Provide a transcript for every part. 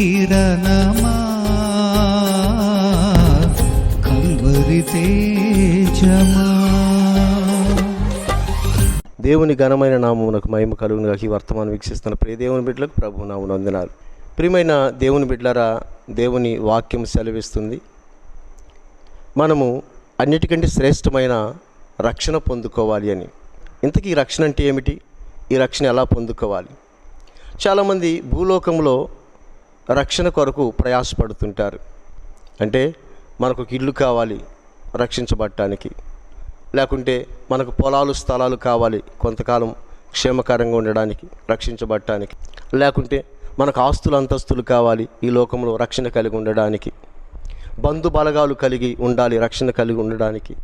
కిరణమా? Calvary తేజమా? దేవుని ఘనమైన నామమునకు మహిమ కలుగునుగా ఈ వర్తమానం వీక్షిస్తున్న ప్రియ దేవుని బిడ్డలకు ప్రభు నామును వందనాలు. ప్రియమైన దేవుని బిడ్డలారా దేవుని వాక్యం సెలవిస్తుంది. మనము అన్నిటికంటే శ్రేష్టమైన రక్షణ పొందుకోవాలి అని. ఇంతకీ రక్షణ అంటే ఏమిటి? ఈ రక్షణ ఎలా పొందుకోవాలి? చాలామంది భూలోకంలో రక్షణ కొరకు ప్రయాసపడుతుంటారు. అంటే మనకు ఒక ఇల్లు కావాలి రక్షించబడటానికి. లేకుంటే మనకు పొలాలు స్థలాలు కావాలి కొంతకాలం క్షేమకరంగా ఉండడానికి రక్షించబడటానికి. లేకుంటే మనకు ఆస్తులు అంతస్తులు కావాలి ఈ లోకంలో రక్షణ కలిగి ఉండడానికి. బంధు బలగాలు కలిగి ఉండాలి రక్షణ కలిగి ఉండడానికి.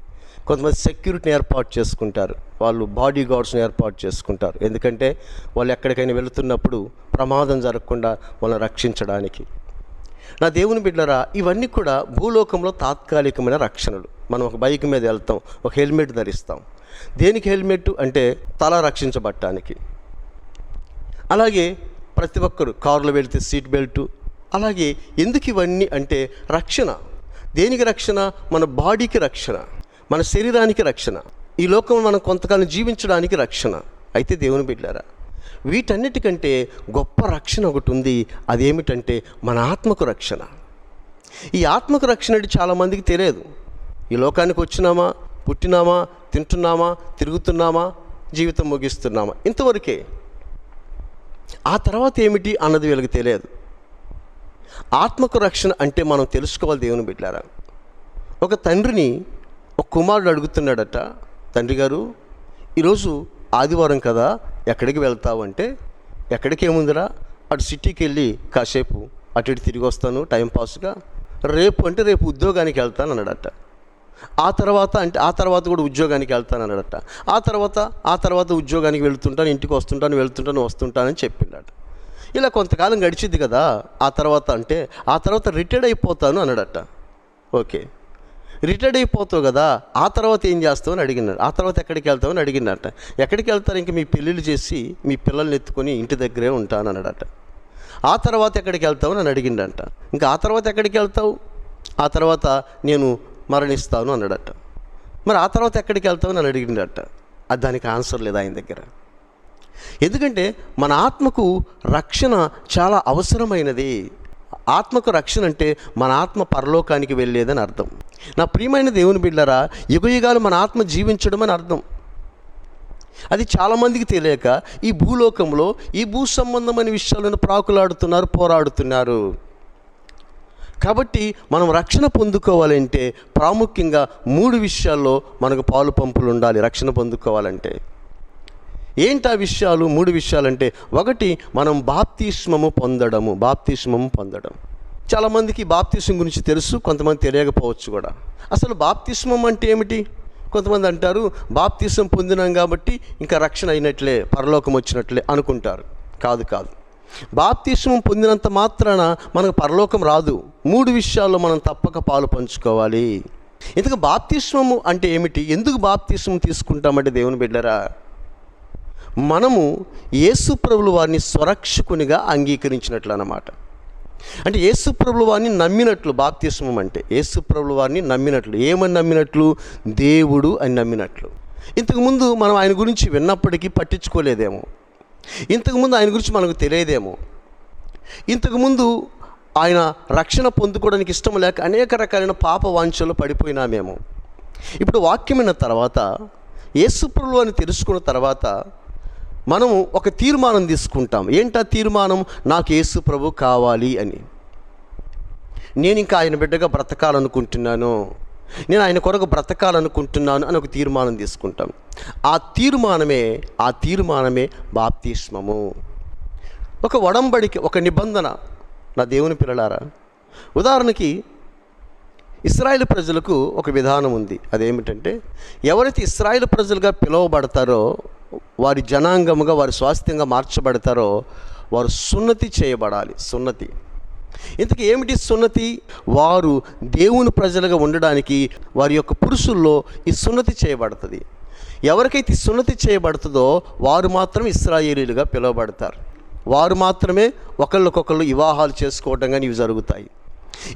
కొంతమంది సెక్యూరిటీని ఏర్పాటు చేసుకుంటారు. వాళ్ళు బాడీ గార్డ్స్ని ఏర్పాటు చేసుకుంటారు. ఎందుకంటే వాళ్ళు ఎక్కడికైనా వెళుతున్నప్పుడు ప్రమాదం జరగకుండా వాళ్ళని రక్షించడానికి. నా దేవుని బిడ్డరా ఇవన్నీ కూడా భూలోకంలో తాత్కాలికమైన రక్షణలు. మనం ఒక బైక్ మీద వెళ్తాం ఒక హెల్మెట్ ధరిస్తాం. దేనికి హెల్మెట్ అంటే తల రక్షించబడటానికి అలాగే ప్రతి ఒక్కరు కారులో వెళితే సీట్ బెల్ట్ అలాగే ఎందుకు ఇవన్నీ అంటే రక్షణ. దేనికి రక్షణ? మన బాడీకి రక్షణ. మన శరీరానికి రక్షణ. ఈ లోకం మనం కొంతకాలం జీవించడానికి రక్షణ. అయితే దేవుని బిడ్డారా వీటన్నిటికంటే గొప్ప రక్షణ ఒకటి ఉంది. అదేమిటంటే మన ఆత్మకు రక్షణ. ఈ ఆత్మకు రక్షణ అంటే చాలామందికి తెలియదు. ఈ లోకానికి వచ్చినామా పుట్టినామా తింటున్నామా తిరుగుతున్నామా జీవితం ముగిస్తున్నామా? ఇంతవరకే. ఆ తర్వాత ఏమిటి అన్నది వీళ్ళకి తెలియదు. ఆత్మకు రక్షణ అంటే మనం తెలుసుకోవాలి దేవుని బిడ్డారా ఒక తండ్రిని ఒక కుమారుడు అడుగుతున్నాడట తండ్రి గారు ఈరోజు ఆదివారం కదా ఎక్కడికి వెళ్తావు అంటే ఎక్కడికి ఏముందిరా? అటు సిటీకి వెళ్ళి కాసేపు అటు ఇటు తిరిగి వస్తాను టైంపాస్గా రేపు అంటే రేపు ఉద్యోగానికి వెళ్తాను అన్నాడట. ఆ తర్వాత అంటే ఆ తర్వాత కూడా ఉద్యోగానికి వెళ్తాను అన్నాడట. ఆ తర్వాత ఆ తర్వాత ఉద్యోగానికి వెళ్తుంటాను ఇంటికి వస్తుంటాను వెళ్తుంటాను వస్తుంటానని చెప్పిండట. ఇలా కొంతకాలం గడిచింది కదా ఆ తర్వాత అంటే ఆ తర్వాత రిటైర్డ్ అయిపోతాను అన్నాడట. ఓకే. రిటైర్డ్ అయిపోతావు కదా ఆ తర్వాత ఏం చేస్తావు అని అడిగినాడు ఆ తర్వాత ఎక్కడికి వెళ్తావు అని అడిగినట ఎక్కడికి వెళ్తారు? ఇంక మీ పెళ్ళిళ్ళు చేసి మీ పిల్లల్ని ఎత్తుకొని ఇంటి దగ్గరే ఉంటాను అన్నాడట. ఆ తర్వాత ఎక్కడికి వెళ్తావు అని అడిగిండంట. ఇంకా ఆ తర్వాత ఎక్కడికి వెళ్తావు? ఆ తర్వాత నేను మరణిస్తాను అన్నాడట. మరి ఆ తర్వాత ఎక్కడికి వెళ్తావు అని అడిగిండట. అది దానికి ఆన్సర్ లేదు ఆయన దగ్గర. ఎందుకంటే మన ఆత్మకు రక్షణ చాలా అవసరమైనది. ఆత్మకు రక్షణ అంటే మన ఆత్మ పరలోకానికి వెళ్ళేదని అర్థం. నా ప్రియమైన దేవుని బిడ్డరా యుగయుగాలు మన ఆత్మ జీవించడం అని అర్థం. అది చాలామందికి తెలియక ఈ భూలోకంలో ఈ భూ సంబంధమైన విషయాలను ప్రాకులాడుతున్నారు పోరాడుతున్నారు. కాబట్టి మనం రక్షణ పొందుకోవాలంటే ప్రాముఖ్యంగా మూడు విషయాల్లో మనకు పాలు పంపులు ఉండాలి. రక్షణ పొందుకోవాలంటే ఏంటి ఆ విషయాలు? మూడు విషయాలంటే ఒకటి మనం బాప్తిష్మము పొందడము బాప్తిష్మము పొందడం. చాలామందికి బాప్తిష్మం గురించి తెలుసు కొంతమంది తెలియకపోవచ్చు కూడా. అసలు బాప్తిష్మం అంటే ఏమిటి? కొంతమంది అంటారు బాప్తిస్మం పొందినాం కాబట్టి ఇంకా రక్షణ అయినట్లే పరలోకం వచ్చినట్లే అనుకుంటారు. కాదు కాదు. బాప్తిష్మం పొందినంత మాత్రాన మనకు పరలోకం రాదు. మూడు విషయాల్లో మనం తప్పక పాలు పంచుకోవాలి. ఇంతకు బాప్తిష్మము అంటే ఏమిటి? ఎందుకు బాప్తిష్మం తీసుకుంటామంటే దేవుని బిడ్డరా? మనము యేసుప్రభులు వారిని స్వరక్షకునిగా అంగీకరించినట్లు అన్నమాట అంటే యేసుప్రభుల వారిని నమ్మినట్లు బాప్తిస్మం అంటే యేసుప్రభుల వారిని నమ్మినట్లు. ఏమని నమ్మినట్లు? దేవుడు అని నమ్మినట్లు. ఇంతకుముందు మనం ఆయన గురించి విన్నప్పటికీ పట్టించుకోలేదేమో. ఇంతకుముందు ఆయన గురించి మనకు తెలియదేమో. ఇంతకుముందు ఆయన రక్షణ పొందుకోవడానికి ఇష్టం లేక అనేక రకాలైన పాప వాంఛలు పడిపోయినామేమో. ఇప్పుడు వాక్యమైన తర్వాత యేసుప్రభులు అని తెలుసుకున్న తర్వాత మనము ఒక తీర్మానం తీసుకుంటాం. ఏంటా తీర్మానం? నాకు యేసు ప్రభు కావాలి అని. నేను ఇంకా ఆయన బిడ్డగా బ్రతకాలనుకుంటున్నాను. నేను ఆయన కొరకు బ్రతకాలనుకుంటున్నాను అని ఒక తీర్మానం తీసుకుంటాం. ఆ తీర్మానమే ఆ తీర్మానమే బాప్తిష్మము ఒక వడంబడికి ఒక నిబంధన నా దేవుని పిల్లలారా. ఉదాహరణకి ఇస్రాయేల్ ప్రజలకు ఒక విధానం ఉంది. అదేమిటంటే ఎవరైతే ఇస్రాయేల్ ప్రజలుగా పిలువబడతారో వారి జనాంగముగా వారి స్వాస్థ్యంగా మార్చబడతారో వారు సున్నతి చేయబడాలి. సున్నతి. ఇంతకు ఏమిటి సున్నతి? వారు దేవుని ప్రజలుగా ఉండడానికి వారి యొక్క పురుషుల్లో ఈ సున్నతి చేయబడుతుంది. ఎవరికైతే సున్నతి చేయబడుతుందో వారు మాత్రం ఇస్రాయేలీలుగా పిలువబడతారు. వారు మాత్రమే ఒకళ్ళకొకళ్ళు వివాహాలు చేసుకోవడం కానీ ఇవి జరుగుతాయి.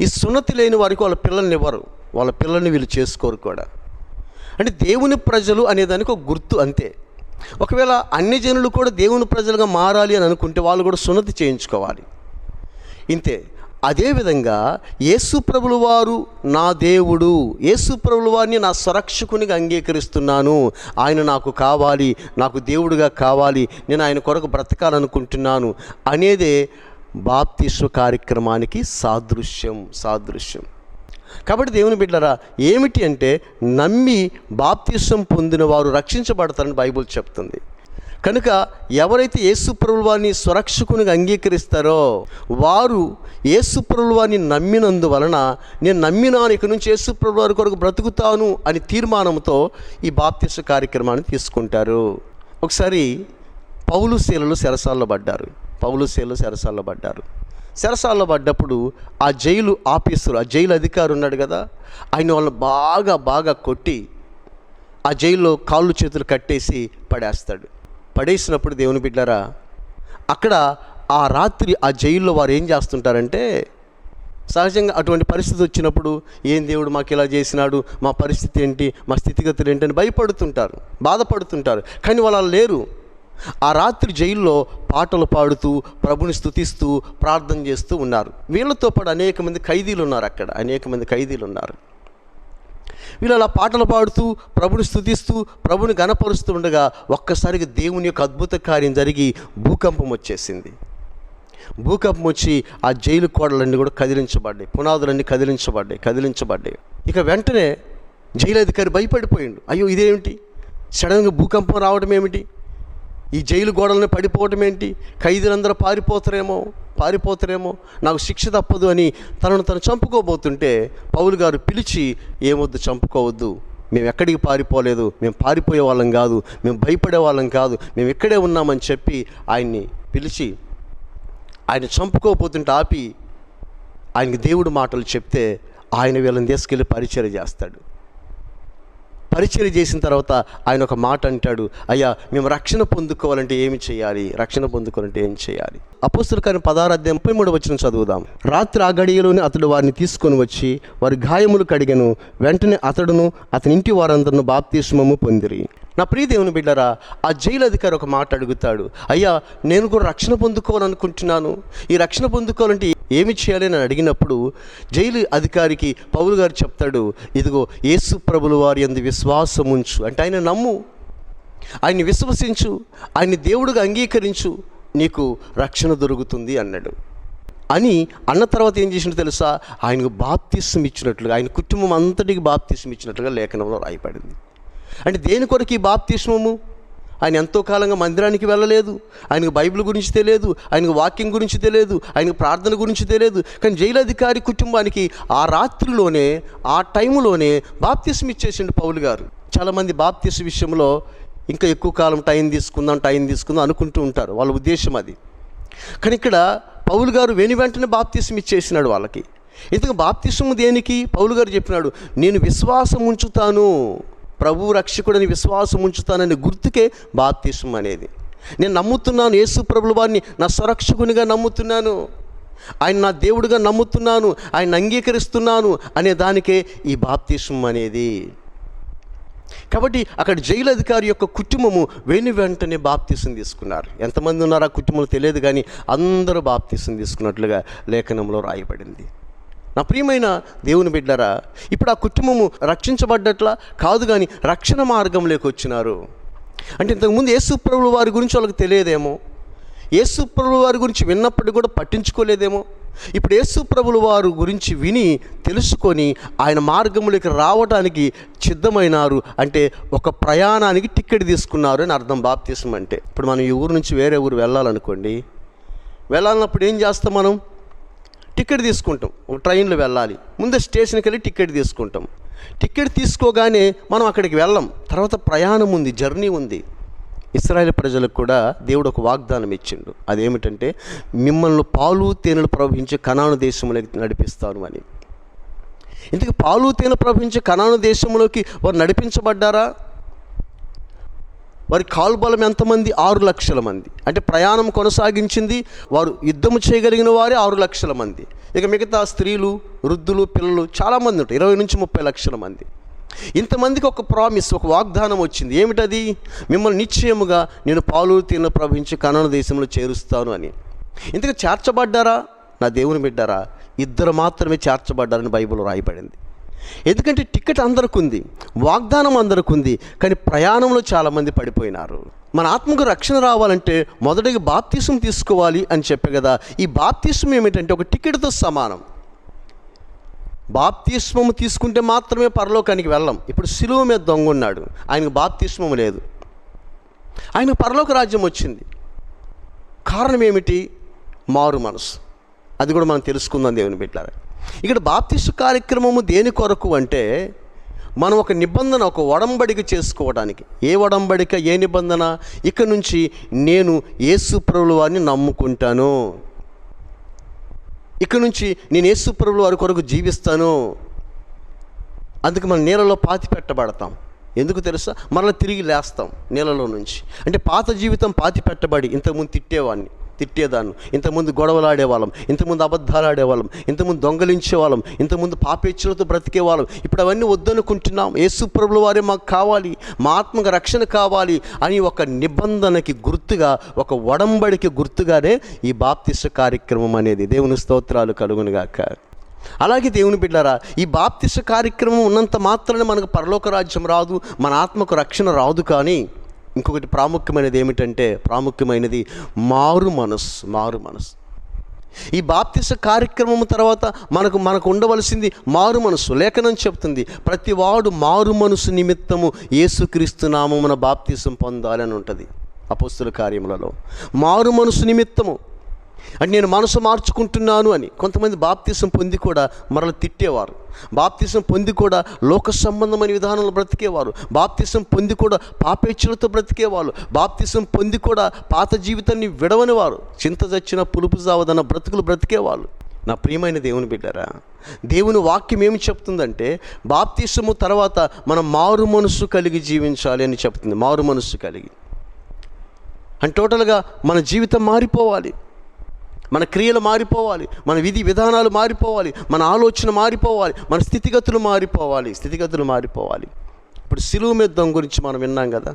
ఈ సున్నతి లేని వారికి వాళ్ళ పిల్లల్ని ఇవ్వరు. వాళ్ళ పిల్లల్ని వీళ్ళు చేసుకోరు కూడా. అంటే దేవుని ప్రజలు అనేదానికి ఒక గుర్తు అంతే. ఒకవేళ అన్ని జనులు కూడా దేవుని ప్రజలుగా మారాలి అని అనుకుంటే వాళ్ళు కూడా సున్నతి చేయించుకోవాలి. ఇంతే అదేవిధంగా యేసుప్రభులు వారు నా దేవుడు యేసుప్రభులు వారిని నా సురక్షకునిగా అంగీకరిస్తున్నాను. ఆయన నాకు కావాలి నాకు దేవుడిగా కావాలి నేను ఆయన కొరకు బ్రతకాలనుకుంటున్నాను అనేదే బాప్తిస్వ కార్యక్రమానికి సాదృశ్యం సాదృశ్యం. కాబట్టి దేవుని బిడ్డరా ఏమిటి అంటే నమ్మి బాప్తీసం పొందిన వారు రక్షించబడతారని బైబుల్ చెప్తుంది. కనుక ఎవరైతే యేసుప్రభుల వారిని సురక్షకునిగా అంగీకరిస్తారో వారు యేసుప్రభుల వారిని నమ్మినందువలన నేను నమ్మినాను ఇక నుంచి యేసుప్రభుల వారి కొరకు బ్రతుకుతాను అని తీర్మానంతో ఈ బాప్తిస కార్యక్రమాన్ని తీసుకుంటారు. ఒకసారి పౌలు శీలలు సెరసాల్లో పడ్డారు. పౌలు శీలలు సెరసాల్లో పడ్డారు. సెరసాల్లో పడ్డప్పుడు ఆ జైలు ఆఫీసరు ఆ జైలు అధికారి ఉన్నాడు కదా ఆయన వాళ్ళని బాగా బాగా కొట్టి ఆ జైల్లో కాళ్ళు చేతులు కట్టేసి పడేస్తాడు. పడేసినప్పుడు దేవుని బిడ్డారా అక్కడ ఆ రాత్రి ఆ జైల్లో వారు ఏం చేస్తుంటారంటే సహజంగా అటువంటి పరిస్థితి వచ్చినప్పుడు ఏం దేవుడు మాకు ఇలా చేసినాడు మా పరిస్థితి ఏంటి మా స్థితిగతులు ఏంటి అని భయపడుతుంటారు బాధపడుతుంటారు. కానీ వాళ్ళు లేరు. ఆ రాత్రి జైల్లో పాటలు పాడుతూ ప్రభుని స్థుతిస్తూ ప్రార్థన చేస్తూ ఉన్నారు. వీళ్ళతో పాటు అనేక మంది ఖైదీలు ఉన్నారు అక్కడ. అనేక మంది ఖైదీలు ఉన్నారు. వీళ్ళు అలా పాటలు పాడుతూ ప్రభుని స్థుతిస్తూ ప్రభుని గణపరుస్తూ ఉండగా ఒక్కసారిగా దేవుని యొక్క అద్భుత కార్యం జరిగి భూకంపం వచ్చేసింది. భూకంపం వచ్చి ఆ జైలు కోడలన్నీ కూడా కదిలించబడ్డాయి. పునాదులన్నీ కదిలించబడ్డాయి కదిలించబడ్డాయి. ఇక వెంటనే జైలు అధికారి భయపడిపోయిండు. అయ్యో ఇదేమిటి? సడన్గా భూకంపం రావడం ఏమిటి? ఈ జైలు గోడలను పడిపోవటం ఏంటి? ఖైదీలందరూ పారిపోతారేమో? పారిపోతారేమో? నాకు శిక్ష తప్పదు అని తనను తను చంపుకోబోతుంటే పౌలు గారు పిలిచి ఏమొద్దు చంపుకోవద్దు. మేము ఎక్కడికి పారిపోలేదు? మేము పారిపోయే వాళ్ళం కాదు. మేము భయపడే వాళ్ళం కాదు. మేము ఇక్కడే ఉన్నామని చెప్పి ఆయన్ని పిలిచి ఆయన చంపుకోపోతుంటే ఆపి ఆయనకి దేవుడు మాటలు చెప్తే ఆయన వీళ్ళని తీసుకెళ్ళి పరిచయం చేస్తాడు. పరిచయం చేసిన తర్వాత ఆయన ఒక మాట అంటాడు అయ్యా మేము రక్షణ పొందుకోవాలంటే ఏమి చేయాలి? రక్షణ పొందుకోవాలంటే ఏం చేయాలి? అపోస్తుల కానీ పదారాధ్యాయం ముప్పై మూడు వచ్చిన చదువుదాం. రాత్రి ఆ గడియలోనే అతడు వారిని తీసుకొని వచ్చి వారి గాయములు కడిగను వెంటనే అతడును అతని ఇంటి వారందరిను బాప్తిస్మము పొందిరి. నా ప్రియ దేవుని బిడ్డరా ఆ జైలు అధికారి ఒక మాట అడుగుతాడు అయ్యా నేను కూడా రక్షణ పొందుకోవాలనుకుంటున్నాను. ఈ రక్షణ పొందుకోవాలంటే ఏమి చేయాలి? అని అడిగినప్పుడు జైలు అధికారికి పౌలు గారు చెప్తాడు ఇదిగో యేసు ప్రభుల వారి అందు విశ్వాసం ఉంచు. అంటే ఆయన నమ్ము. ఆయన్ని విశ్వసించు. ఆయన్ని దేవుడుగా అంగీకరించు. నీకు రక్షణ దొరుకుతుంది అన్నాడు. అని అన్న తర్వాత ఏం చేసినట్టు తెలుసా? ఆయనకు బాప్తిసం ఇచ్చినట్లుగా ఆయన కుటుంబం అంతటికి బాప్తిసం ఇచ్చినట్లుగా లేఖనంలో రాయబడింది. అంటే దేని కొరకు ఈ బాప్తిష్మము ఆయన ఎంతో కాలంగా మందిరానికి వెళ్ళలేదు ఆయనకు బైబిల్ గురించి తెలియదు ఆయనకు వాక్యం గురించి తెలియదు ఆయనకు ప్రార్థన గురించి తెలియదు. కానీ జైలు అధికారి కుటుంబానికి ఆ రాత్రిలోనే ఆ టైంలోనే బాప్తిస్మ ఇచ్చేసిండు పౌలు గారు. చాలామంది బాప్తిస్ విషయంలో ఇంకా ఎక్కువ కాలం టైం తీసుకుందాం టైం తీసుకుందాం అనుకుంటూ ఉంటారు. వాళ్ళ ఉద్దేశం అది. కానీ ఇక్కడ పౌలు గారు వెను వెంటనే బాప్తిసం ఇచ్చేసినాడు వాళ్ళకి. ఎందుకు బాప్తిసము దేనికి? పౌలు గారు చెప్పినాడు నేను విశ్వాసం ఉంచుతాను ప్రభు రక్షకుడని విశ్వాసం ఉంచుతానని గుర్తుకే బాప్తిసం అనేది. నేను నమ్ముతున్నాను యేసు ప్రభుల వారిని నా స్వరక్షకునిగా నమ్ముతున్నాను. ఆయన నా దేవుడిగా నమ్ముతున్నాను ఆయన అంగీకరిస్తున్నాను అనే దానికే ఈ బాప్తిసం అనేది. కాబట్టి అక్కడ జైలు అధికారి యొక్క కుటుంబము వెను వెంటనే బాప్తీసం తీసుకున్నారు. ఎంతమంది ఉన్నారు ఆ కుటుంబంలో తెలియదు కానీ అందరూ బాప్తీసం తీసుకున్నట్లుగా లేఖనంలో రాయబడింది. నా ప్రియమైన దేవుని బిడ్డరా ఇప్పుడు ఆ కుటుంబము రక్షించబడ్డట్లా కాదు కానీ రక్షణ మార్గంలోకి వచ్చినారు. అంటే ఇంతకుముందు యేసుప్రభులు వారి గురించి వాళ్ళకి తెలియదేమో? యేసుప్రభులు వారి గురించి విన్నప్పటికీ కూడా పట్టించుకోలేదేమో? ఇప్పుడు యేసు ప్రభుల వారు గురించి విని తెలుసుకొని ఆయన మార్గంలోకి రావడానికి సిద్ధమైనారు అంటే ఒక ప్రయాణానికి టిక్కెట్ తీసుకున్నారు అని అర్థం బాప్తీసం అంటే. ఇప్పుడు మనం ఈ ఊరు నుంచి వేరే ఊరు వెళ్ళాలనుకోండి వెళ్ళాలన్నప్పుడు ఏం చేస్తాం మనం? టికెట్ తీసుకుంటాం. ట్రైన్లో వెళ్ళాలి. ముందే స్టేషన్కి వెళ్ళి టికెట్ తీసుకుంటాం. టికెట్ తీసుకోగానే మనం అక్కడికి వెళ్ళం. తర్వాత ప్రయాణం ఉంది జర్నీ ఉంది. ఇస్రాయేల్ ప్రజలకు కూడా దేవుడు ఒక వాగ్దానం ఇచ్చిండు. అదేమిటంటే మిమ్మల్ని పాలు తేనెలు ప్రవహించే కణాను దేశంలోకి నడిపిస్తాను అని. ఇందుకు పాలు తేనె ప్రవహించే కనాను దేశంలోకి వారు నడిపించబడ్డారా? వారి కాల్బలం ఎంతమంది? ఆరు లక్షల మంది. అంటే ప్రయాణం కొనసాగించింది వారు యుద్ధము చేయగలిగిన వారే ఆరు లక్షల మంది. ఇక మిగతా స్త్రీలు వృద్ధులు పిల్లలు చాలామంది ఉంటారు. ఇరవై నుంచి ముప్పై లక్షల మంది. ఇంతమందికి ఒక ప్రామిస్ ఒక వాగ్దానం వచ్చింది. ఏమిటది? మిమ్మల్ని నిశ్చయముగా నేను పాలు తిన్న ప్రవహించి కనన దేశంలో చేరుస్తాను అని. ఇంతకు చేర్చబడ్డారా? నా దేవుని బిడ్డారా ఇద్దరు మాత్రమే చేర్చబడ్డారని బైబిల్ రాయబడింది. ఎందుకంటే టికెట్ అందరికి ఉంది వాగ్దానం అందరికి ఉంది కానీ ప్రయాణంలో చాలామంది పడిపోయినారు. మన ఆత్మకు రక్షణ రావాలంటే మొదటిగా బాప్తీసం తీసుకోవాలి అని చెప్పే కదా ఈ బాప్తీసం ఏమిటంటే ఒక టికెట్తో సమానం. బాప్తీస్మము తీసుకుంటే మాత్రమే పరలోకానికి వెళ్ళం. ఇప్పుడు సిలువ మీద దొంగ ఉన్నాడు ఆయనకు బాప్తీస్మము లేదు. ఆయన పరలోక రాజ్యం వచ్చింది. కారణం ఏమిటి? మారు మనసు. అది కూడా మనం తెలుసుకుందాం దేవుని బిడ్డారా ఇక్కడ బాప్తిస్టు కార్యక్రమము దేని కొరకు అంటే మనం ఒక నిబంధన ఒక ఒడంబడిక చేసుకోవడానికి. ఏ ఒడంబడిక ఏ నిబంధన? ఇక నుంచి నేను యేసు వారిని నమ్ముకుంటాను. ఇక నుంచి నేను ఏసుప్రభుల వారి కొరకు జీవిస్తాను. అందుకు మనం నీళ్ళలో పాతి పెట్టబడతాం. ఎందుకు తెలుసా? మరలా తిరిగి లేస్తాం నీళ్ళలో నుంచి. అంటే పాత జీవితం పాతి పెట్టబడి ఇంతకుముందు తిట్టేవాడిని. తిట్టేదాన్ని. ఇంతకుముందు గొడవలాడేవాళ్ళం ఇంతకుముందు అబద్ధాలు ఆడేవాళ్ళం ఇంతకుముందు దొంగలించేవాళ్ళం ఇంతకుముందు పాపేచ్చులతో బ్రతికేవాళ్ళం. ఇప్పుడు అవన్నీ వద్దనుకుంటున్నాం. యేసుప్రభుల వారే మాకు కావాలి మా ఆత్మకు రక్షణ కావాలి అని ఒక నిబంధనకి గుర్తుగా ఒక ఒడంబడికి గుర్తుగానే ఈ బాప్తిష్ట కార్యక్రమం అనేది దేవుని స్తోత్రాలు కలుగునుగాక అలాగే దేవుని బిడ్డారా ఈ బాప్తిష్ట కార్యక్రమం ఉన్నంత మాత్రమే మనకు పరలోక రాజ్యం రాదు మన ఆత్మకు రక్షణ రాదు కానీ ఇంకొకటి ప్రాముఖ్యమైనది ఏమిటంటే ప్రాముఖ్యమైనది మారు మనస్సు మారు మనస్సు. ఈ బాప్తిస కార్యక్రమం తర్వాత మనకు మనకు ఉండవలసింది మారు మనసు లేఖనం చెప్తుంది ప్రతి వాడు మారు మనసు నిమిత్తము యేసుక్రీస్తు నామమున బాప్తిసం పొందాలని ఉంటుంది అపోస్తుల కార్యములలో. మారు మనసు నిమిత్తము అంటే నేను మనసు మార్చుకుంటున్నాను అని కొంతమంది బాప్తీసం పొంది కూడా మరల తిట్టేవారు. బాప్తీసం పొంది కూడా లోక సంబంధమైన విధానంలో బ్రతికేవారు. బాప్తీసం పొంది కూడా పాపేచ్ఛలతో బ్రతికేవారు. బాప్తీసం పొంది కూడా పాత జీవితాన్ని విడవని వారు చింత చచ్చిన పులుపు జావదన్న బ్రతుకులు బ్రతికేవాళ్ళు. నా ప్రియమైన దేవుని బిడ్డారా దేవుని వాక్యం ఏమి చెప్తుందంటే బాప్తీసము తర్వాత మనం మారు మనస్సు కలిగి జీవించాలి అని చెప్తుంది. మారు మనస్సు కలిగి. అంటే టోటల్గా మన జీవితం మారిపోవాలి. మన క్రియలు మారిపోవాలి మన విధి విధానాలు మారిపోవాలి మన ఆలోచన మారిపోవాలి మన స్థితిగతులు మారిపోవాలి స్థితిగతులు మారిపోవాలి. ఇప్పుడు సిలువు మీద దొంగ గురించి మనం విన్నాం కదా.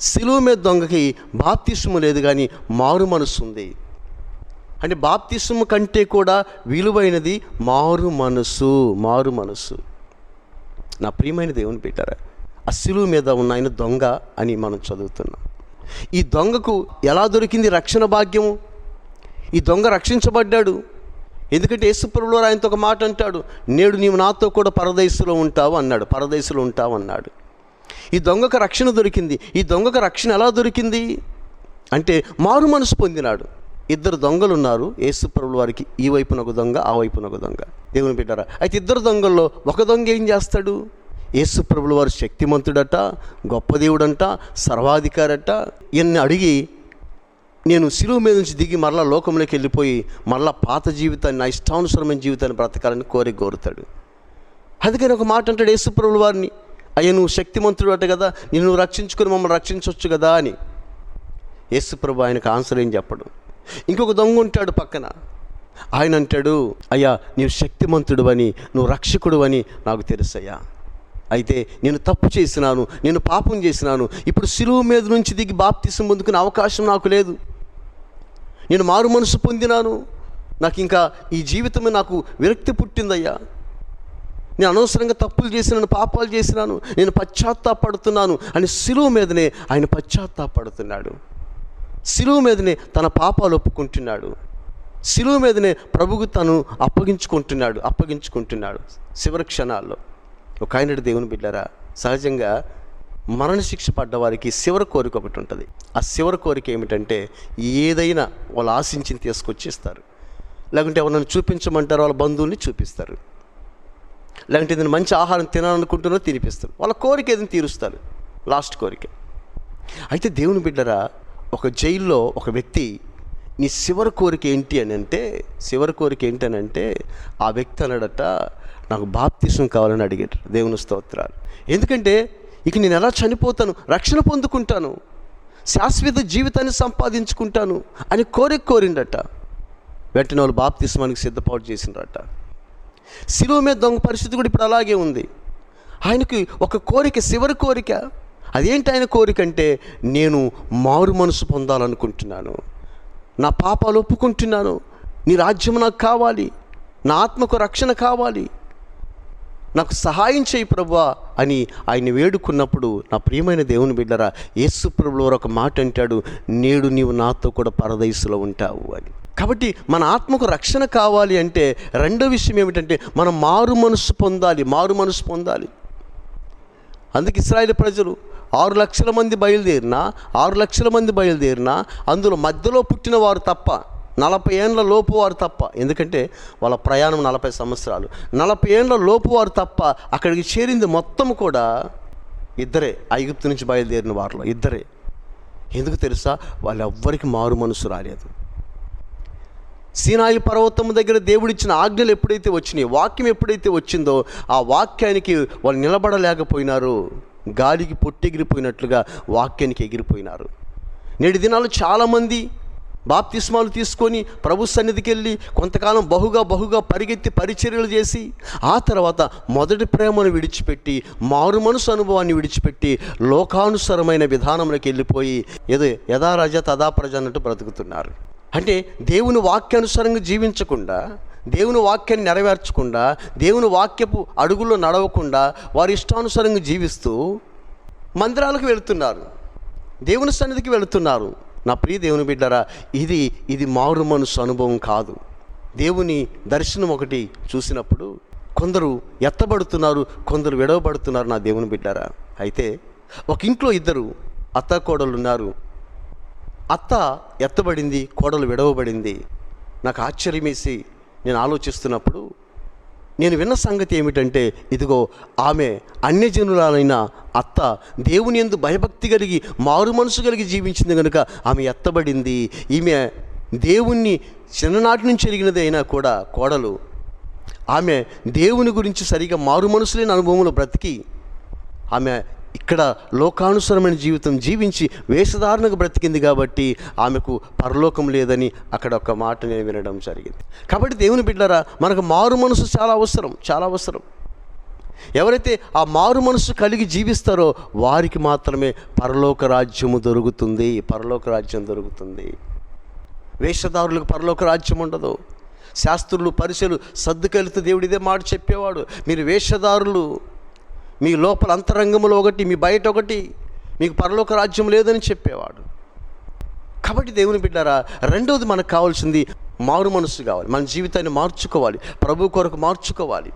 సిలువు మీద దొంగకి బాప్తిస్ము లేదు కానీ మారు మనసు ఉంది. అంటే బాప్తిస్ము కంటే కూడా విలువైనది మారు మనసు మారు మనసు నా ప్రియమైన దేవుని పెట్టారా ఆ సిలువు మీద ఉన్న ఆయన దొంగ అని మనం చదువుతున్నాం. ఈ దొంగకు ఎలా దొరికింది రక్షణ భాగ్యము? ఈ దొంగ రక్షించబడ్డాడు. ఎందుకంటే యేసుప్రభులో ఆయనతో ఒక మాట అంటాడు నేడు నీవు నాతో కూడా పరదేశులో ఉంటావు అన్నాడు. పరదేశంలో ఉంటావు అన్నాడు. ఈ దొంగకు రక్షణ దొరికింది. ఈ దొంగకు రక్షణ ఎలా దొరికింది? అంటే మారు మనసు పొందినాడు. ఇద్దరు దొంగలు ఉన్నారు. యేసుప్రభుల వారికి ఈ వైపున ఒక దొంగ ఆ వైపున ఒక దొంగ. దేవుని పెట్టారా అయితే ఇద్దరు దొంగల్లో ఒక దొంగ ఏం చేస్తాడు? యేసుప్రభుల వారు శక్తిమంతుడట గొప్ప దేవుడంట సర్వాధికారట. ఇన్ని అడిగి నేను శిలువు మీద నుంచి దిగి మరలా లోకంలోకి వెళ్ళిపోయి మరలా పాత జీవితాన్ని నా ఇష్టానుసరమైన జీవితాన్ని బ్రతకాలని కోరి కోరుతాడు. అందుకని ఒక మాట అంటాడు యేసుప్రభుల వారిని అయ్యా నువ్వు శక్తిమంతుడు అట కదా నిన్ను నువ్వు రక్షించుకొని మమ్మల్ని రక్షించవచ్చు కదా అని. యేసుప్రభు ఆయనకు ఆన్సర్ ఏం చెప్పడు. ఇంకొక దొంగ ఉంటాడు పక్కన. ఆయన అంటాడు అయ్యా నీవు శక్తిమంతుడు అని నువ్వు రక్షకుడు అని నాకు తెలుసయ్యా. అయితే నేను తప్పు చేసినాను నేను పాపం చేసినాను. ఇప్పుడు సిలువు మీద నుంచి దిగి బాప్తిసం పొందుకునే అవకాశం నాకు లేదు. నేను మారు మనసు పొందినాను. నాకు ఇంకా ఈ జీవితమే నాకు విరక్తి పుట్టిందయ్యా. నేను అనవసరంగా తప్పులు చేసినాను పాపాలు చేసినాను. నేను పశ్చాత్తాపడుతున్నాను అని సిలువ మీదనే ఆయన పశ్చాత్తాపడుతున్నాడు. సిలువ మీదనే తన పాపాలు ఒప్పుకుంటున్నాడు. సిలువ మీదనే ప్రభుకు తను అప్పగించుకుంటున్నాడు అప్పగించుకుంటున్నాడు. చివరి క్షణాల్లో. ఒక ఆయన దేవుని బిడ్డారా సహజంగా మరణశిక్ష పడ్డ వారికి చివరి కోరిక ఒకటి ఉంటుంది. ఆ చివరి కోరిక ఏమిటంటే ఏదైనా వాళ్ళు ఆశించింది తీసుకొచ్చిస్తారు. లేకుంటే ఎవరిని చూపించమంటారు వాళ్ళ బంధువుల్ని చూపిస్తారు. లేకుంటే ఇది మంచి ఆహారం తినాలనుకుంటున్నారో తినిపిస్తారు. వాళ్ళ కోరిక ఏదైనా తీరుస్తారు. లాస్ట్ కోరిక. అయితే దేవుని బిడ్డరా ఒక జైల్లో ఒక వ్యక్తి నీ చివరి కోరిక ఏంటి అని అంటే చివరి కోరిక ఏంటి అని అంటే ఆ వ్యక్తి అన్నాడట నాకు బాప్తిసం కావాలని అడిగాడు దేవుని స్తోత్రాలు. ఎందుకంటే ఇక నేను ఎలా చనిపోతాను? రక్షణ పొందుకుంటాను. శాశ్వత జీవితాన్ని సంపాదించుకుంటాను అని కోరిక కోరిండట. వెంటనే వాళ్ళు బాప్తిస్మానికి సిద్ధపాటు చేసిండ్రట. శిలువ మీద దొంగ పరిస్థితి కూడా ఇప్పుడు అలాగే ఉంది. ఆయనకి ఒక కోరిక చివరి కోరిక. అదేంటి ఆయన కోరిక అంటే నేను మారు మనసు పొందాలనుకుంటున్నాను. నా పాపాలు ఒప్పుకుంటున్నాను. నీ రాజ్యం నాకు కావాలి. నా ఆత్మకు రక్షణ కావాలి. నాకు సహాయం చేయి ప్రభువా. అని ఆయన వేడుకున్నప్పుడు నా ప్రియమైన దేవుని బిడ్డరా యేసు ప్రభులు ఒక మాట అంటాడు నేడు నీవు నాతో కూడా పరదయసులో ఉంటావు అని. కాబట్టి మన ఆత్మకు రక్షణ కావాలి అంటే రెండో విషయం ఏమిటంటే మనం మారు మనసు పొందాలి మారు మనసు పొందాలి. అందుకే ఇస్రాయేల్ ప్రజలు ఆరు లక్షల మంది బయలుదేరినా ఆరు లక్షల మంది బయలుదేరినా అందులో మధ్యలో పుట్టిన వారు తప్ప నలభై ఏండ్ల లోపు వారు తప్ప ఎందుకంటే వాళ్ళ ప్రయాణం నలభై సంవత్సరాలు. నలభై ఏండ్ల లోపు వారు తప్ప అక్కడికి చేరింది మొత్తం కూడా ఇద్దరే ఐగుప్తు నుంచి బయలుదేరిన వారిలో ఇద్దరే. ఎందుకు తెలుసా? వాళ్ళెవ్వరికి మారు మనసు రాలేదు. సీనాయి పర్వతం దగ్గర దేవుడిచ్చిన ఆజ్ఞలు ఎప్పుడైతే వచ్చినాయి వాక్యం ఎప్పుడైతే వచ్చిందో ఆ వాక్యానికి వాళ్ళు నిలబడలేకపోయినారు. గాలికి పొట్టెగిరిపోయినట్లుగా వాక్యానికి ఎగిరిపోయినారు. నేటి దినాలు చాలామంది బాప్తిస్మాలు తీసుకొని ప్రభు సన్నిధికి వెళ్ళి కొంతకాలం బహుగా బహుగా పరిగెత్తి పరిచర్యలు చేసి ఆ తర్వాత మొదటి ప్రేమను విడిచిపెట్టి మారు మనసు అనుభవాన్ని విడిచిపెట్టి లోకానుసరమైన విధానంలోకి వెళ్ళిపోయి ఏదో యథారజ తదా ప్రజ అన్నట్టు బ్రతుకుతున్నారు. అంటే దేవుని వాక్యానుసారంగా జీవించకుండా దేవుని వాక్యాన్ని నెరవేర్చకుండా దేవుని వాక్యపు అడుగుల్లో నడవకుండా వారి ఇష్టానుసారంగా జీవిస్తూ మందిరాలకు వెళుతున్నారు. దేవుని సన్నిధికి వెళుతున్నారు. నా ప్రియ దేవుని బిడ్డరా ఇది ఇది మారు మనసు అనుభవం కాదు. దేవుని దర్శనం ఒకటి చూసినప్పుడు కొందరు ఎత్తబడుతున్నారు కొందరు విడవబడుతున్నారు నా దేవుని బిడ్డారా. అయితే ఒక ఇంట్లో ఇద్దరు అత్త కోడలు ఉన్నారు. అత్త ఎత్తబడింది కోడలు విడవబడింది. నాకు ఆశ్చర్యమేసి నేను ఆలోచిస్తున్నప్పుడు నేను విన్న సంగతి ఏమిటంటే ఇదిగో ఆమె అన్యజనురాలైన అత్త దేవుని ఎందు భయభక్తి కలిగి మారు మనసు కలిగి జీవించింది కనుక ఆమె ఎత్తబడింది. ఈమె దేవుణ్ణి చిన్ననాటి నుంచి ఎరిగినది అయినా కూడా కోడలు. ఆమె దేవుని గురించి సరిగా మారు మనసు లేని అనుభవంలో బ్రతికి ఆమె ఇక్కడ లోకానుసరమైన జీవితం జీవించి వేషధారణకు బ్రతికింది కాబట్టి ఆమెకు పరలోకం లేదని అక్కడ ఒక మాట నేను వినడం జరిగింది. కాబట్టి దేవుని బిడ్డరా మనకు మారు మనసు చాలా అవసరం చాలా అవసరం. ఎవరైతే ఆ మారు మనసు కలిగి జీవిస్తారో వారికి మాత్రమే పరలోక రాజ్యము దొరుకుతుంది పరలోక రాజ్యం దొరుకుతుంది. వేషధారులకు పరలోక రాజ్యం ఉండదు. శాస్త్రులు పరిచయలు సర్దుకెళ్తూ దేవుడు ఇదే మాట చెప్పేవాడు. మీరు వేషధారులు మీ లోపల అంతరంగంలో ఒకటి మీ బయట ఒకటి మీకు పరలోక రాజ్యం లేదని చెప్పేవాడు. కాబట్టి దేవుని బిడ్డారా రెండవది మనకు కావాల్సింది మారు మనసు కావాలి. మన జీవితాన్ని మార్చుకోవాలి. ప్రభు కొరకు మార్చుకోవాలి.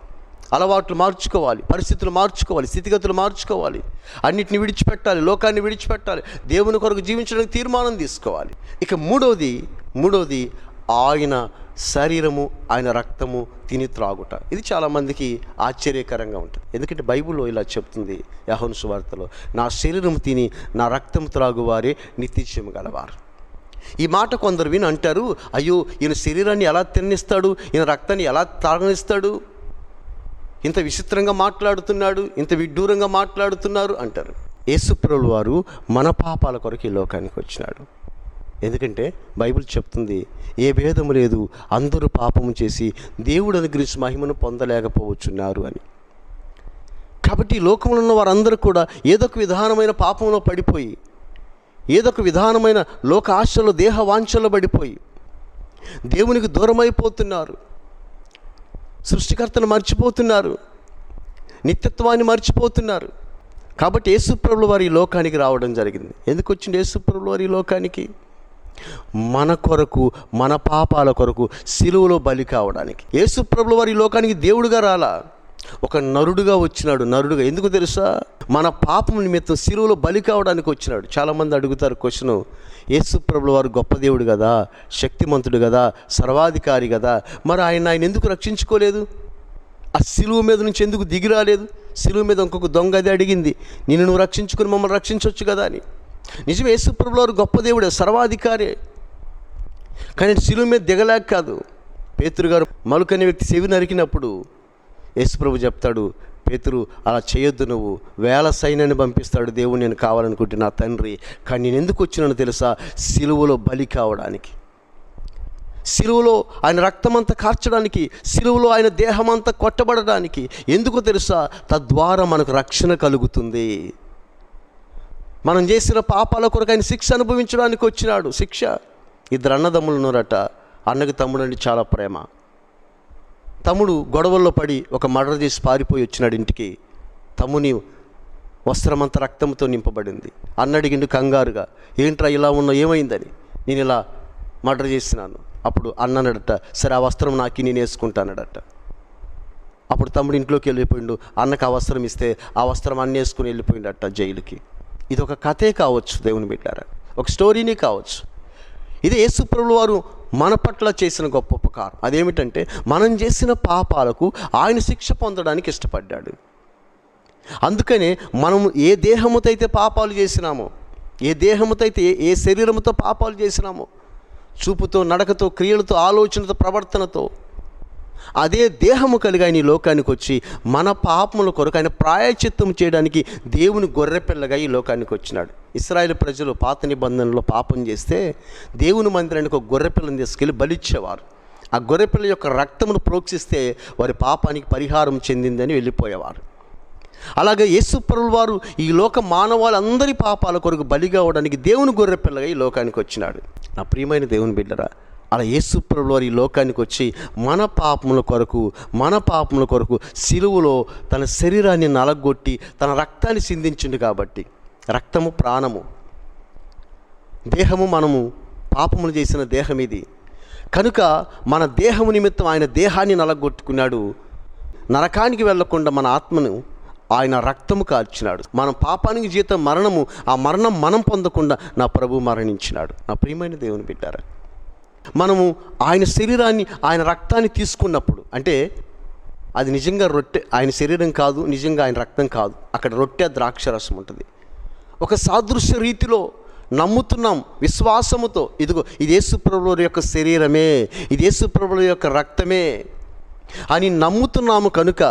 అలవాట్లు మార్చుకోవాలి. పరిస్థితులు మార్చుకోవాలి. స్థితిగతులు మార్చుకోవాలి. అన్నిటిని విడిచిపెట్టాలి. లోకాన్ని విడిచిపెట్టాలి. దేవుని కొరకు జీవించడానికి తీర్మానం తీసుకోవాలి. ఇక మూడవది మూడవది ఆయన శరీరము ఆయన రక్తము తిని త్రాగుట. ఇది చాలామందికి ఆశ్చర్యకరంగా ఉంటుంది. ఎందుకంటే బైబిల్లో ఇలా చెప్తుంది యహోను సువార్తలో నా శరీరం తిని నా రక్తం త్రాగువారే నిత్యజీవం గలవారు. ఈ మాట కొందరు విని అంటారు అయ్యో ఈయన శరీరాన్ని ఎలా తిన్నిస్తాడు ఈయన రక్తాన్ని ఎలా తాగనిస్తాడు ఇంత విచిత్రంగా మాట్లాడుతున్నాడు ఇంత విడ్డూరంగా మాట్లాడుతున్నారు అంటారు. యేసుప్రభులు వారు మన పాపాల కొరకు ఈ లోకానికి వచ్చినాడు. ఎందుకంటే బైబిల్ చెప్తుంది ఏ భేదము లేదు అందరూ పాపము చేసి దేవుడు అనుగ్రహించి మహిమను పొందలేకపోవచ్చున్నారు అని. కాబట్టి లోకంలో ఉన్న వారందరూ కూడా ఏదో ఒక విధానమైన పాపంలో పడిపోయి ఏదొక విధానమైన లోక ఆశలు దేహ వాంఛలో పడిపోయి దేవునికి దూరమైపోతున్నారు. సృష్టికర్తను మర్చిపోతున్నారు. నిత్యత్వాన్ని మర్చిపోతున్నారు. కాబట్టి యేసుప్రభుల వారి లోకానికి రావడం జరిగింది. ఎందుకు వచ్చింది యేసుప్రభుల వారి లోకానికి? మన కొరకు మన పాపాల కొరకు సిలువలో బలి కావడానికి. యేసుప్రభులు వారి లోకానికి దేవుడుగా రాలా? ఒక నరుడుగా వచ్చినాడు. నరుడుగా ఎందుకు తెలుసా? మన పాపం నిమిత్తం సిలువలో బలి కావడానికి వచ్చినాడు. చాలామంది అడుగుతారు క్వశ్చన్. యేసుప్రభుల వారు గొప్ప దేవుడు కదా? శక్తిమంతుడు కదా? సర్వాధికారి కదా? మరి ఆయన ఆయన ఎందుకు రక్షించుకోలేదు? ఆ సిలువ మీద నుంచి ఎందుకు దిగి రాలేదు? సిలువ మీద ఇంకొక దొంగ అది అడిగింది. నిన్ను నువ్వు రక్షించుకుని మమ్మల్ని రక్షించవచ్చు కదా అని. నిజం యేసుప్రభులవారు గొప్ప దేవుడే సర్వాధికారే. కానీ శిలువ మీద దిగలేక కాదు. పేతురు గారు మలుకనే వ్యక్తి చెవి నరికినప్పుడు యేసుప్రభు చెప్తాడు పేతురు అలా చేయొద్దు నువ్వు. వేల సైన్యాన్ని పంపిస్తాడు దేవుడు నేను కావాలనుకుంటే నా తండ్రి. కానీ నేను ఎందుకు వచ్చినానో తెలుసా? సిలువలో బలి కావడానికి. సిలువలో ఆయన రక్తమంతా కార్చడానికి సిలువలో ఆయన దేహమంతా కొట్టబడడానికి. ఎందుకు తెలుసా? తద్వారా మనకు రక్షణ కలుగుతుంది. మనం చేసిన పాపాల కొరకు ఆయన శిక్ష అనుభవించడానికి వచ్చినాడు. శిక్ష. ఇద్దరు అన్నదమ్ములు ఉన్నారట. అన్నకి తమ్ముడు అంటే చాలా ప్రేమ. తమ్ముడు గొడవల్లో పడి ఒక మర్డర్ చేసి పారిపోయి వచ్చినాడు ఇంటికి. తమ్ముని వస్త్రమంత రక్తంతో నింపబడింది. అన్నడిగిండు కంగారుగా ఏంట్రా ఇలా ఉన్నా ఏమైందని? నేను ఇలా మర్డర్ చేసినాను అప్పుడు అన్నడట సరే ఆ వస్త్రం నాకి నేను వేసుకుంటానడట అప్పుడు తమ్ముడు ఇంట్లోకి వెళ్ళిపోయిండు. అన్నకు ఆ వస్త్రం ఇస్తే ఆ వస్త్రం అన్న వేసుకుని వెళ్ళిపోయిండట జైలుకి. ఇది ఒక కథే కావచ్చు దేవుని బిడ్డారా. ఒక స్టోరీని కావచ్చు. ఇది యేసుప్రభులు వారు మన పట్ల చేసిన గొప్ప ఉపకారం. అదేమిటంటే మనం చేసిన పాపాలకు ఆయన శిక్ష పొందడానికి ఇష్టపడ్డాడు. అందుకనే మనం ఏ దేహముతో అయితే పాపాలు చేసినామో ఏ దేహముతో అయితే ఏ శరీరముతో పాపాలు చేసినామో చూపుతో నడకతో క్రియలతో ఆలోచనతో ప్రవర్తనతో అదే దేహము కలిగి ఆయన ఈ లోకానికి వచ్చి మన పాపముల కొరకు ఆయన ప్రాయచిత్తం చేయడానికి దేవుని గొర్రెపిల్లగా ఈ లోకానికి వచ్చినాడు. ఇస్రాయేల్ ప్రజలు పాత నిబంధనలో పాపం చేస్తే దేవుని మందిరానికి ఒక గొర్రెపిల్లని తీసుకెళ్ళి బలిచ్చేవారు. ఆ గొర్రెపిల్ల యొక్క రక్తమును ప్రోక్షిస్తే వారి పాపానికి పరిహారం చెందిందని వెళ్ళిపోయేవారు. అలాగే యేసుప్రభుల వారు ఈ లోక మానవాళ్ళందరి పాపాల కొరకు బలిగా అవడానికి దేవుని గొర్రెపిల్లగా ఈ లోకానికి వచ్చినాడు. నా ప్రియమైన దేవుని బిడ్డరా అలా యేసుప్రభుల వారి ఈ లోకానికి వచ్చి మన పాపముల కొరకు మన పాపముల కొరకు సిలువలో తన శరీరాన్ని నలగొట్టి తన రక్తాన్ని సిందించిండు కాబట్టి. రక్తము ప్రాణము. దేహము మనము పాపములు చేసిన దేహం ఇది. కనుక మన దేహము నిమిత్తం ఆయన దేహాన్ని నలగొట్టుకున్నాడు. నరకానికి వెళ్ళకుండా మన ఆత్మను ఆయన రక్తము కాల్చినాడు. మన పాపానికి జీతం మరణము. ఆ మరణం మనం పొందకుండా నా ప్రభు మరణించినాడు. నా ప్రియమైన దేవుని బిడ్డారా మనము ఆయన శరీరాన్ని ఆయన రక్తాన్ని తీసుకున్నప్పుడు అంటే అది నిజంగా రొట్టె ఆయన శరీరం కాదు నిజంగా ఆయన రక్తం కాదు. అక్కడ రొట్టె ద్రాక్షరసం ఉంటుంది. ఒక సాదృశ్య రీతిలో నమ్ముతున్నాం విశ్వాసముతో ఇదిగో ఇది యేసుప్రభుల యొక్క శరీరమే ఇది యేసుప్రభుల యొక్క రక్తమే అని నమ్ముతున్నాము కనుక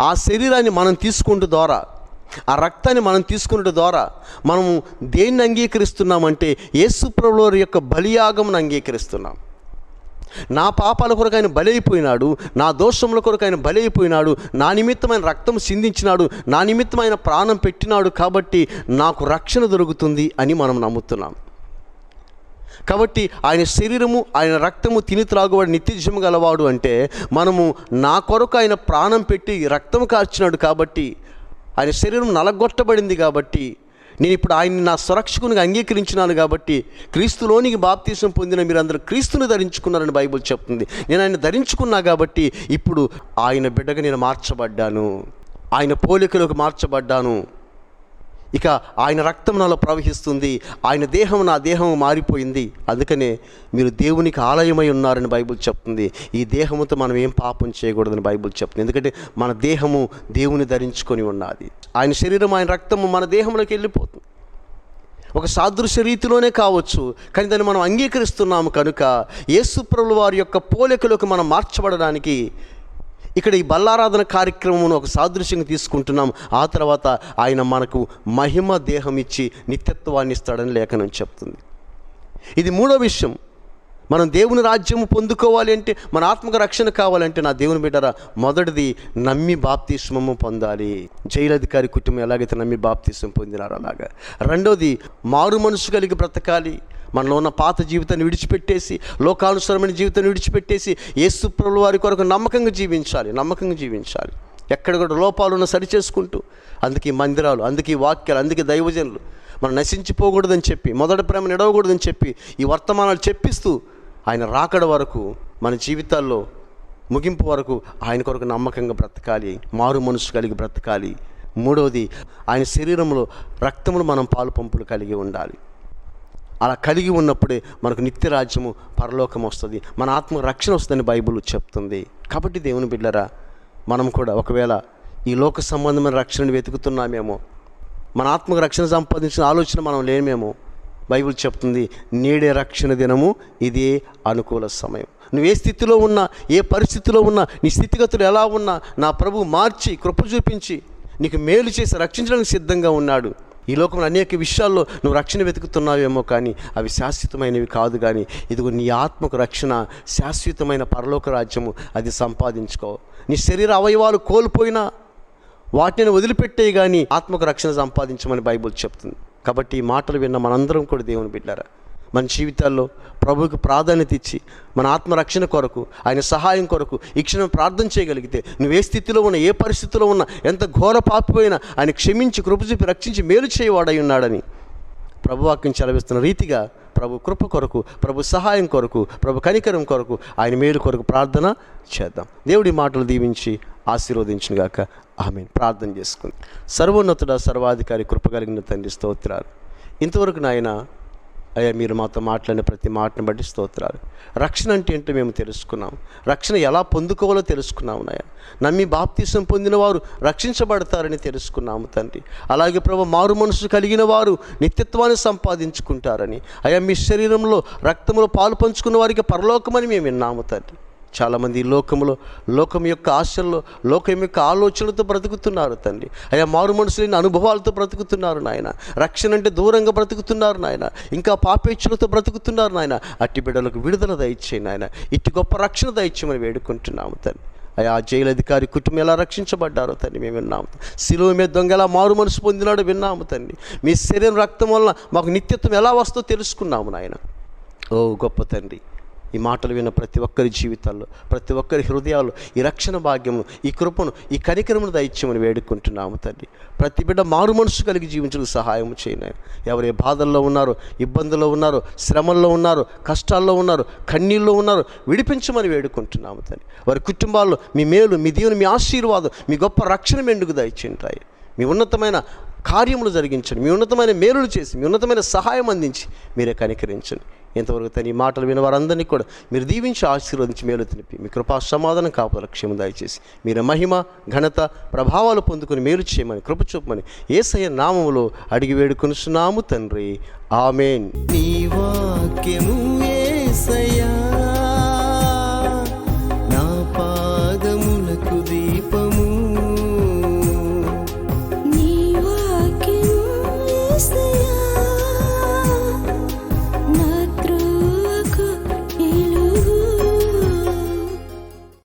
ఆ శరీరాన్ని మనం తీసుకుంటు ద్వారా ఆ రక్తాన్ని మనం తీసుకున్నట్టు ద్వారా మనము దేన్ని అంగీకరిస్తున్నామంటే యేసుప్రభుల యొక్క బలియాగమును అంగీకరిస్తున్నాం. నా పాపాల కొరకు ఆయన బలైపోయినాడు నా దోషముల కొరకు ఆయన బలైపోయినాడు నా నిమిత్తమైన రక్తం సిందించినాడు నా నిమిత్తమైన ప్రాణం పెట్టినాడు కాబట్టి నాకు రక్షణ దొరుకుతుంది అని మనం నమ్ముతున్నాం. కాబట్టి ఆయన శరీరము ఆయన రక్తము తిని త్రాగువాడు నిత్యజము గలవాడు అంటే మనము నా కొరకు ఆయన ప్రాణం పెట్టి రక్తం కార్చినాడు కాబట్టి ఆయన శరీరం నలగొట్టబడింది కాబట్టి నేను ఇప్పుడు ఆయన్ని నా సురక్షకునిగా అంగీకరించినాను కాబట్టి క్రీస్తులోనికి బాప్తీసం పొందిన మీరందరూ క్రీస్తుని ధరించుకున్నారని బైబిల్ చెప్తుంది. నేను ఆయన ధరించుకున్నా కాబట్టి ఇప్పుడు ఆయన బిడ్డగా నేను మార్చబడ్డాను. ఆయన పోలికలోకి మార్చబడ్డాను. ఇక ఆయన రక్తం నాలో ప్రవహిస్తుంది. ఆయన దేహం నా దేహం మారిపోయింది. అందుకనే మీరు దేవునికి ఆలయమై ఉన్నారని బైబిల్ చెప్తుంది. ఈ దేహముతో మనం ఏం పాపం చేయకూడదని బైబిల్ చెప్తుంది. ఎందుకంటే మన దేహము దేవుని ధరించుకొని ఉన్నది. ఆయన శరీరం ఆయన రక్తము మన దేహంలోకి వెళ్ళిపోతుంది. ఒక సాదృశ్య రీతిలోనే కావచ్చు. కానీ దాన్ని మనం అంగీకరిస్తున్నాము కనుక యేసుప్రభుల వారి యొక్క పోలికలోకి మనం మార్చబడడానికి ఇక్కడ ఈ బల్లారాధన కార్యక్రమమును ఒక సాదృశ్యంగా తీసుకుంటున్నాం. ఆ తర్వాత ఆయన మనకు మహిమ దేహం ఇచ్చి నిత్యత్వాన్ని ఇస్తాడని లేఖనం చెప్తుంది. ఇది మూడో విషయం. మనం దేవుని రాజ్యము పొందుకోవాలి అంటే మన ఆత్మక రక్షణ కావాలంటే నా దేవుని బిడ్డరా మొదటిది నమ్మి బాప్తిస్మము పొందాలి. జైలధికారి కుటుంబం ఎలాగైతే నమ్మి బాప్తిస్మం పొందినారో అలాగా. రెండోది మారు మనసు కలిగి బ్రతకాలి. మనలో ఉన్న పాత జీవితాన్ని విడిచిపెట్టేసి లోకానుసరమైన జీవితాన్ని విడిచిపెట్టేసి యేసుప్రభుల వారి కొరకు నమ్మకంగా జీవించాలి నమ్మకంగా జీవించాలి. ఎక్కడ కూడా లోపాలున్న సరి చేసుకుంటూ అందుకే మందిరాలు అందుకే వాక్యాలు అందుకే దైవజనులు మనం నశించిపోకూడదని చెప్పి మొదటి ప్రేమ నిడవకూడదని చెప్పి ఈ వర్తమానాలు చెప్పిస్తూ ఆయన రాకడ వరకు మన జీవితాల్లో ముగింపు వరకు ఆయన కొరకు నమ్మకంగా బ్రతకాలి మారు మనసు కలిగి బ్రతకాలి. మూడవది ఆయన శరీరంలో రక్తములు మనం పాలు పంపులు కలిగి ఉండాలి. అలా కలిగి ఉన్నప్పుడే మనకు నిత్య రాజ్యము పరలోకం వస్తుంది. మన ఆత్మ రక్షణ వస్తుందని బైబిల్ చెప్తుంది. కాబట్టి దేవుని బిడ్డరా మనం కూడా ఒకవేళ ఈ లోక సంబంధమైన రక్షణను వెతుకుతున్నామేమో మన ఆత్మకు రక్షణ సంపాదించిన ఆలోచన మనం లేమేమో బైబిల్ చెప్తుంది నేడే రక్షణ దినము ఇదే అనుకూల సమయం. నువ్వు ఏ స్థితిలో ఉన్నా ఏ పరిస్థితిలో ఉన్నా నీ స్థితిగతులు ఎలా ఉన్నా నా ప్రభు మార్చి కృప చూపించి నీకు మేలు చేసి రక్షించడానికి సిద్ధంగా ఉన్నాడు. ఈ లోకంలో అనేక విషయాల్లో నువ్వు రక్షణ వెతుకుతున్నావేమో కానీ అవి శాశ్వతమైనవి కాదు కానీ ఇదిగో నీ ఆత్మకు రక్షణ శాశ్వతమైన పరలోక రాజ్యము అది సంపాదించుకో. నీ శరీర అవయవాలు కోల్పోయినా వాటిని వదిలిపెట్టే కానీ ఆత్మకు రక్షణ సంపాదించమని బైబుల్ చెప్తుంది. కాబట్టి ఈ మాటలు విన్న మనందరం కూడా దేవుని బిడ్డారా మన జీవితాల్లో ప్రభువుకి ప్రాధాన్యత ఇచ్చి మన ఆత్మరక్షణ కొరకు ఆయన సహాయం కొరకు ఈ క్షణం ప్రార్థన చేయగలిగితే నువ్వు ఏ స్థితిలో ఉన్నా ఏ పరిస్థితిలో ఉన్నా ఎంత ఘోర పాపిపోయినా ఆయన క్షమించి కృపచూపి రక్షించి మేలు చేయవాడై ఉన్నాడని ప్రభువాక్యం చలవిస్తున్న రీతిగా ప్రభు కృప కొరకు ప్రభు సహాయం కొరకు ప్రభు కనికరం కొరకు ఆయన మేలు కొరకు ప్రార్థన చేద్దాం. దేవుడి మాటలు దీవించి ఆశీర్వదించిన గాక ఆమె ప్రార్థన చేసుకుంది. సర్వోన్నతుడ సర్వాధికారి కృప కలిగిన తండ్రి స్తోత్రాలు. ఇంతవరకు నాయన అయ్యా మీరు మాతో మాట్లాడిన ప్రతి మాటను బట్టి స్తోత్రాలు. రక్షణ అంటే ఏంటో మేము తెలుసుకున్నాం. రక్షణ ఎలా పొందుకోవాలో తెలుసుకున్నాము నాయ నమ్మి బాప్తీసం పొందిన వారు రక్షించబడతారని తెలుసుకున్నాము తండ్రి. అలాగే ప్రభు మారు మనసు కలిగిన వారు నిత్యత్వాన్ని సంపాదించుకుంటారని. అయ్యా మీ శరీరంలో రక్తంలో పాలు పంచుకున్న వారికి పరలోకమని మేము విన్నాము తండ్రి. చాలామంది ఈ లోకంలో లోకం యొక్క ఆశల్లో లోకం యొక్క ఆలోచనలతో బ్రతుకుతున్నారు తండ్రి. అయ్యా మారు మనుషులైన అనుభవాలతో బ్రతుకుతున్నారు నాయన. రక్షణ అంటే దూరంగా బ్రతుకుతున్నారు నాయన. ఇంకా పాపేచ్ఛలతో బ్రతుకుతున్నారు నాయన. అట్టి బిడ్డలకు విడుదల దయచేయి నాయన. ఇట్టి గొప్ప రక్షణ దయచేయమని వేడుకుంటున్నాము తండ్రి. అయ్యా ఆ జైలు అధికారి కుటుంబం ఎలా రక్షించబడ్డారో తండ్రి మేము విన్నాము. శిలువ మీద దొంగ ఎలా మారు మనసు పొందినాడో విన్నాము తండ్రి. మీ శరీరం రక్తం వలన మాకు నిత్యత్వం ఎలా వస్తుందో తెలుసుకున్నాము నాయన. ఓ గొప్ప తండ్రి. ఈ మాటలు విన్న ప్రతి ఒక్కరి జీవితాల్లో ప్రతి ఒక్కరి హృదయాలు ఈ రక్షణ భాగ్యము ఈ కృపను ఈ కనికరమును దయచేయమని వేడుకుంటున్నాము తండ్రి ప్రతి బిడ్డ మారు మనసు కలిగి జీవించడానికి సహాయం చేయను ఎవరు ఏ బాధల్లో ఉన్నారో ఇబ్బందుల్లో ఉన్నారో శ్రమల్లో ఉన్నారో కష్టాల్లో ఉన్నారు కన్నీళ్ళలో ఉన్నారు విడిపించమని వేడుకుంటున్నాము తండ్రి వారి కుటుంబాల్లో మీ మేలు మీ దేవుని మీ ఆశీర్వాదం మీ గొప్ప రక్షణ మెండుకు దయచేయండి మీ ఉన్నతమైన కార్యములు జరిగించండి. మీ ఉన్నతమైన మేలులు చేసి మీ ఉన్నతమైన సహాయం అందించి మీరే కనికరించండి. ఇంతవరకు తన ఈ మాటలు విన్న వారందరినీ కూడా మీరు దీవించి ఆశీర్వదించి మేలు తినిపి. మీ కృపా సమాధానం కాపుల క్షేమ దయచేసి. మీరు మహిమ ఘనత ప్రభావాలు పొందుకుని మేలు చేయమని కృప చూపమని ఏసయ్య నామములో అడిగి వేడుకొనుచున్నాము తండ్రి. ఆమెన్. నీ వాక్యము ఏసయ్యా.